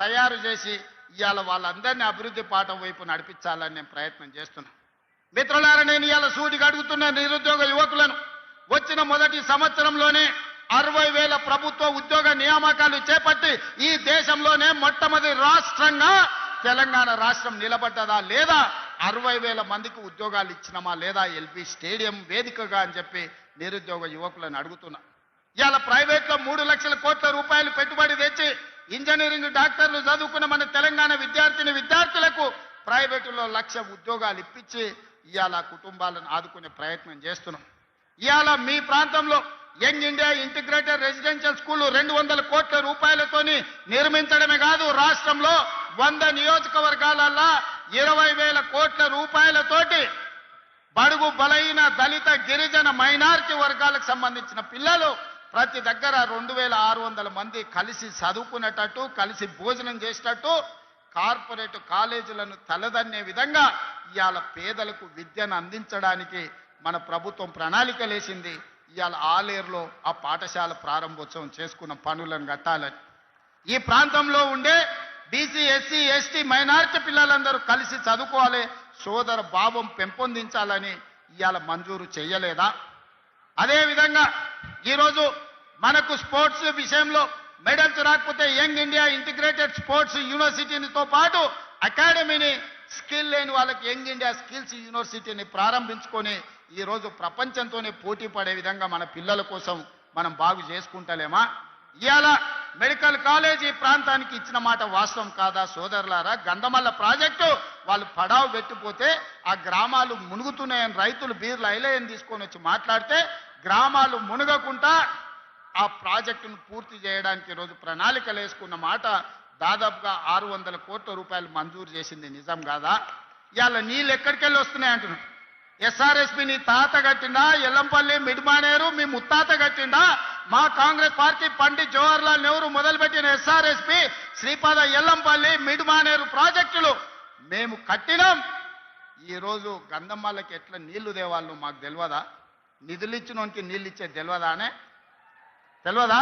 తయారు చేసి ఇవాళ వాళ్ళందరినీ అభివృద్ధి పాఠం వైపు నడిపించాలని నేను ప్రయత్నం చేస్తున్నా. మిత్రులారా నేను ఇవాళ సూటికి అడుగుతున్న నిరుద్యోగ యువకులను వచ్చిన మొదటి సంవత్సరంలోనే అరవై వేల ప్రభుత్వ ఉద్యోగ నియామకాలు చేపట్టి ఈ దేశంలోనే మొట్టమొదటి రాష్ట్రంగా తెలంగాణ రాష్ట్రం నిలబడ్డదా లేదా అరవై వేల మందికి ఉద్యోగాలు ఇచ్చినమా లేదా ఎల్పి స్టేడియం వేదికగా అని చెప్పి నిరుద్యోగ యువకులను అడుగుతున్నా. ఇవాళ ప్రైవేట్లో మూడు లక్షల కోట్ల రూపాయలు పెట్టుబడి ఇంజనీరింగ్ డాక్టర్లు చదువుకున్న మన తెలంగాణ విద్యార్థిని విద్యార్థులకు ప్రైవేటులో లక్ష ఉద్యోగాలు ఇప్పించి ఇవాళ కుటుంబాలను ఆదుకునే ప్రయత్నం చేస్తున్నాం. ఇవాళ మీ ప్రాంతంలో యంగ్ ఇండియా ఇంటిగ్రేటెడ్ రెసిడెన్షియల్ స్కూళ్ళు రెండు వందల కోట్ల రూపాయలతోని నిర్మించడమే కాదు రాష్ట్రంలో వంద నియోజకవర్గాలల్లా ఇరవై వేల కోట్ల రూపాయలతోటి బడుగు బలైన దళిత గిరిజన మైనారిటీ వర్గాలకు సంబంధించిన పిల్లలు ప్రతి దగ్గర రెండు వేల ఆరు వందల మంది కలిసి చదువుకునేటట్టు కలిసి భోజనం చేసేటట్టు కార్పొరేట్ కాలేజీలను తలదన్నే విధంగా ఇవాళ పేదలకు విద్యను అందించడానికి మన ప్రభుత్వం ప్రణాళిక లేచింది ఇవాళ ఆలేరులో ఆ పాఠశాల ప్రారంభోత్సవం చేసుకున్న పనులను కట్టాలని ఈ ప్రాంతంలో ఉండే బీసీ ఎస్సీ ఎస్టీ మైనార్టీ పిల్లలందరూ కలిసి చదువుకోవాలి. సోదర భావం పెంపొందించాలని ఇవాళ మంజూరు చేయలేదా? అదేవిధంగా ఈరోజు మనకు స్పోర్ట్స్ విషయంలో మెడల్స్ రాకపోతే యంగ్ ఇండియా ఇంటిగ్రేటెడ్ స్పోర్ట్స్ యూనివర్సిటీనితో పాటు అకాడమీని స్కిల్ లేని వాళ్ళకి యంగ్ ఇండియా స్కిల్స్ యూనివర్సిటీని ప్రారంభించుకొని ఈరోజు ప్రపంచంతోనే పోటీ పడే విధంగా మన పిల్లల కోసం మనం బాగు చేసుకుంటలేమా? ఇవాళ మెడికల్ కాలేజ్ ఈ ప్రాంతానికి ఇచ్చిన మాట వాస్తవం కాదా సోదరులారా? గంధమల్ల ప్రాజెక్టు వాళ్ళు పడావు పెట్టిపోతే ఆ గ్రామాలు మునుగుతున్నాయని రైతులు బీర్లు ఐలయని తీసుకొని వచ్చి మాట్లాడితే గ్రామాలు మునగకుండా ఆ ప్రాజెక్టును పూర్తి చేయడానికి ఈరోజు ప్రణాళికలు వేసుకున్న మాట దాదాపుగా ఆరు వందల కోట్ల రూపాయలు మంజూరు చేసింది నిజం కాదా? ఇవాళ నీళ్ళు ఎక్కడికెళ్ళి వస్తున్నాయి అంటున్నాడు. ఎస్ఆర్ఎస్పి నీ తాత కట్టిండా? ఎల్లంపల్లి మిడ్మానేరు మీ ముత్తాత కట్టిండా? మా కాంగ్రెస్ పార్టీ పండిత్ జవహర్లాల్ నెహ్రూ మొదలుపెట్టిన ఎస్ఆర్ఎస్పి శ్రీపాద ఎల్లంపల్లి మిడ్మానేరు ప్రాజెక్టులు మేము కట్టినాం. ఈరోజు గంధమ్మలకి ఎట్లా నీళ్ళు దేవాళ్ళు మాకు తెలియదా? నిధులు ఇచ్చినోనికి నీళ్ళు ఇచ్చే తెలియదానే తెలియదా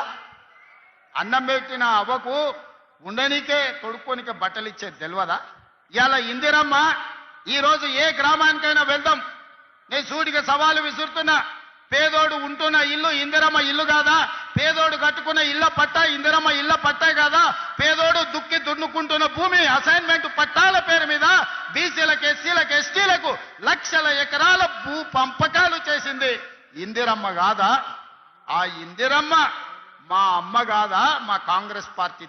అన్నం పెట్టిన అవ్వకు ఉండనీకే తొడుక్కోనికే బట్టలు ఇచ్చేది తెలియదా ఇవాళ ఇందిరమ్మ ఈరోజు ఏ గ్రామానికైనా వెళ్దాం. నేను సూటిగా సవాలు విసురుతున్నా. పేదోడు ఉంటున్న ఇల్లు ఇందిరమ్మ ఇల్లు కాదా? పేదోడు కట్టుకున్న ఇళ్ళ పట్టా ఇందిరమ్మ ఇళ్ళ పట్టా కాదా? పేదోడు దుక్కి దున్నుకుంటున్న భూమి అసైన్మెంట్ పట్టాల పేరు మీద బీసీలకు ఎస్సీలకు ఎస్టీలకు లక్షల ఎకరాల భూ పంపక ఇందిరమ్మ కాదా ఆ ఇందిరమ్మ మా అమ్మ కాదా మా కాంగ్రెస్ పార్టీ